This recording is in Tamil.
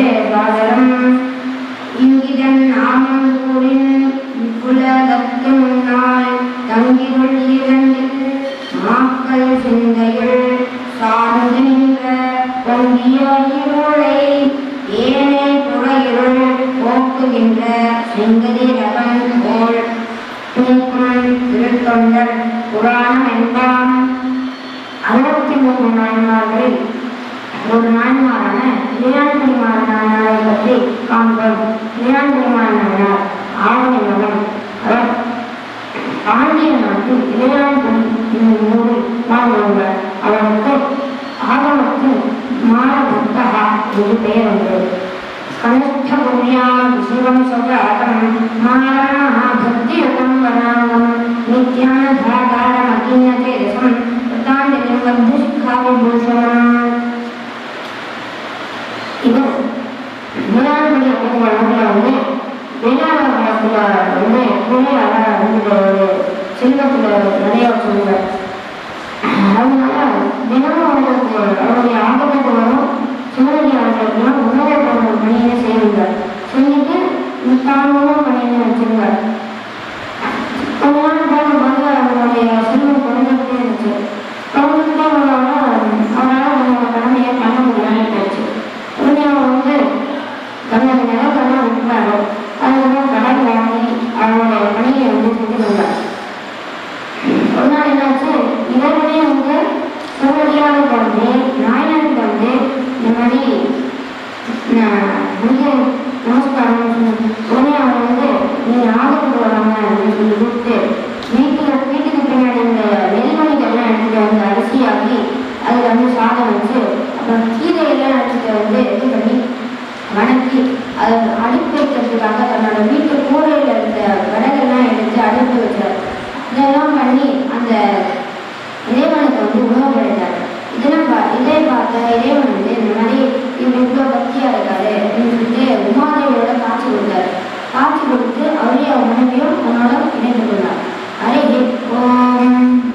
நமः இங்கிதன் நாமம் கூறின் இவ்வுலகத்தும் நாள் தங்கியுள் இரண்டில் மாக்கள் சிந்தைகள் சார்ந்து நின்ற பொங்கிய இருளை ஏனே புறையிருள் போக்குகின்ற செங்கதிரவன் போல். தூக்குமன் திருத்தொண்டர் புராணம் என்பான் அறுபத்தி மூன்று நான்மார்களில் ஒரு நான்மாரான இளையான்குடிமார் காண்போம் இளையான்குடிமார் நாயனார் ஆவணி அவர். பாண்டிய நாட்டில் இளையான்குடி என்னும் ஊரில் வாழ்ந்தவர் அவருக்கு ஆகமத்தில் மாரபுத்தகா என்று பெயர் வந்தது கனிஷ்டபுண்ணியாம் சிவம் சொல்ற ஆகம வேளாண்மை அப்படிங்கிற வந்து வேளாண் காலத்துல வந்து எப்பவுமே புள்ளையால வந்து செல்வத்துல நிறைய வச்சிருந்தார் அதனால தினமும் அவங்களுக்கு அவருடைய ஆகமத்து வரும் சிவனடி அவர்களுக்கெல்லாம் உணவு பணியை செய்யுங்க செஞ்சுட்டு தானும் பணியை வச்சிருந்தார். வந்து நாயனருக்கு வந்து இந்த மாதிரி நான் வந்து நமஸ்காரம் உடனே அவங்க வந்து நீங்க ஆகத்துக்கு வராங்க அப்படின்னு சொல்லி கூப்பிட்டு வீட்டுல வீட்டுக்கு பின்னாடி இந்த நெல்மணிகள்லாம் எடுத்துகிட்டு வந்து அரிசியாக்கி அதுல வந்து சாதம் வச்சு அப்புறம் கீரையெல்லாம் எடுத்துகிட்டு வந்து இது பண்ணி வணக்கி அதை அடுப்பு வைக்கிறதுக்காக தன்னோட வீட்டு கூரையில இருந்த விறகெல்லாம் எடுத்து அடுப்பு கொடுத்து மனைவியும் உணவையும் உணவும் இணைந்துள்ளார் அறையில் ஓம்